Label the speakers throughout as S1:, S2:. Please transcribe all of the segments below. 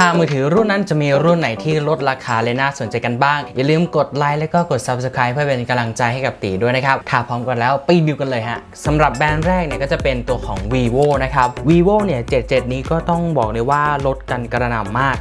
S1: หากมือถือรุ่นนั้นจะมีรุ่นไหนที่ลดราคาและน่าสนใจกันบ้าง อย่าลืมกดไลค์และก็กด Subscribe เพื่อเป็นกำลังใจให้กับตีด้วยนะครับถ้าพร้อมกันแล้วไปดูกันเลยฮะสำหรับแบรนด์แรกเนี่ยก็จะเป็นตัวของ vivo นะครับ vivo เนี่ย 77 นี้ก็ต้องบอกเลยว่าลดกันกระหน่ำมาก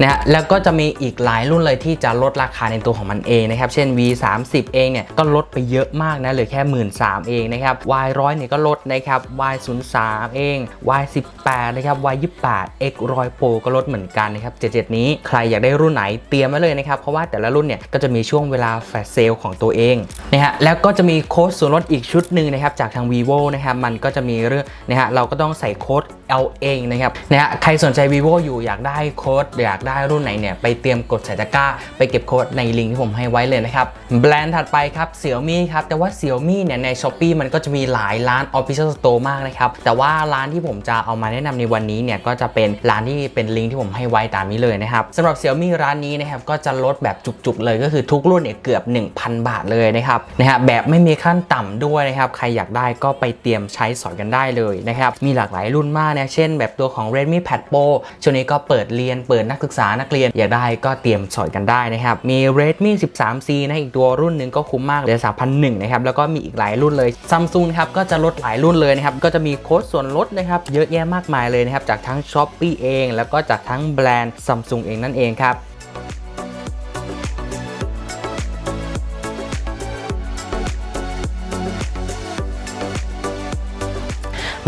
S1: นะฮะแล้วก็จะมีอีกหลายรุ่นเลยที่จะลดราคาในตัวของมันเองนะครับ เช่น V 3 0 เองเนี่ยก็ลดไปเยอะมากนะเหลือแค่ 1 3ื่นเองนะครับ Y 1 0 0 เนี่ยก็ลดนะครับ Y 0 3 เอง Y 18 นะครับ Y 28 X 100 Pro ก็ลดเหมือนกันนะครับ77 นี้ใครอยากได้รุ่นไหนเตรียมไว้เลยนะครับเพราะว่าแต่ละรุ่นเนี่ยก็จะมีช่วงเวลาแฟลชเซลของตัวเองนะฮะแล้วก็จะมีโค้ดส่วนลดอีกชุดหนึ่งนะครับจากทาง vivo นะครับมันก็จะมีเรื่องนะฮะเราก็ต้องใส่โค้ดเอาเองนะครับนะฮะใครสนใจ vivo อยู่อยากได้โค้ดอยากได้รุ่นไหนเนี่ยไปเตรียมกดใส่ตะกร้า ไปเก็บโค้ดในลิงก์ที่ผมให้ไว้เลยนะครับแบรนด์ถัดไปครับ Xiaomi ครับแต่ว่า Xiaomi เนี่ยใน Shopee มันก็จะมีหลายร้าน Official Store มากนะครับแต่ว่าร้านที่ผมจะเอามาแนะนำในวันนี้เนี่ยก็จะเป็นร้านที่เป็นลิงก์ที่ผมให้ไว้ตามนี้เลยนะครับสำหรับ Xiaomi ร้านนี้นะครับก็จะลดแบบจุกๆเลยก็คือทุกรุ่นเนี่ยเกือบ 1,000 บาทเลยนะครับนะฮะแบบไม่มีขั้นต่ำด้วยนะครับใครอยากได้ก็ไปเตรียมใช้สอยกันได้เลยนะครับมีหลากหลายรุ่นมากนะเช่น แบบตัวของ Redmi Pad Pro ช่วงนี้ก็เปิดเรียนเปิดนักศึกษานักเรียนอยากได้ก็เตรียมสอยกันได้นะครับมี Redmi 13C นะอีกตัวรุ่นหนึ่งก็คุ้มมากเลย3,001นะครับแล้วก็มีอีกหลายรุ่นเลย Samsung ครับก็จะลดหลายรุ่นเลยนะครับก็จะมีโค้ดส่วนลดนะครับเยอะแยะมากมายเลยนะครับจากทั้ง Shopee เอง แล้วก็จากทั้งแบรนด์ Samsung เองนั่นเองครับ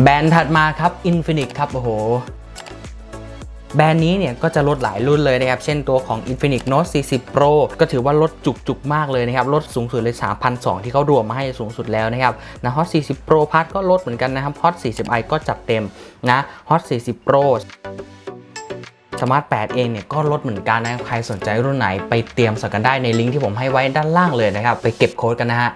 S1: แบรนด์ถัดมาครับ Infinix ครับ โอ้โห แบรนด์นี้เนี่ยก็จะลดหลายรุ่นเลยนะครับ เช่นตัวของ Infinix Note 40 Pro ก็ถือว่าลดจุกๆ มากเลยนะครับ ลดสูงสุดเลย 3,200 ที่เขารวมมาให้สูงสุดแล้วนะครับนะ Hot 40 Pro Plus ก็ลดเหมือนกันนะครับ Hot 40i ก็จัดเต็มนะ Hot 40 Pro สมาร์ท8เองเนี่ยก็ลดเหมือนกันนะคใครสนใจรุ่นไหนไปเตรียมสอยกันได้ในลิงก์ที่ผมให้ไว้ด้านล่างเลยนะครับ ไปเก็บโค้ดกันนะฮะ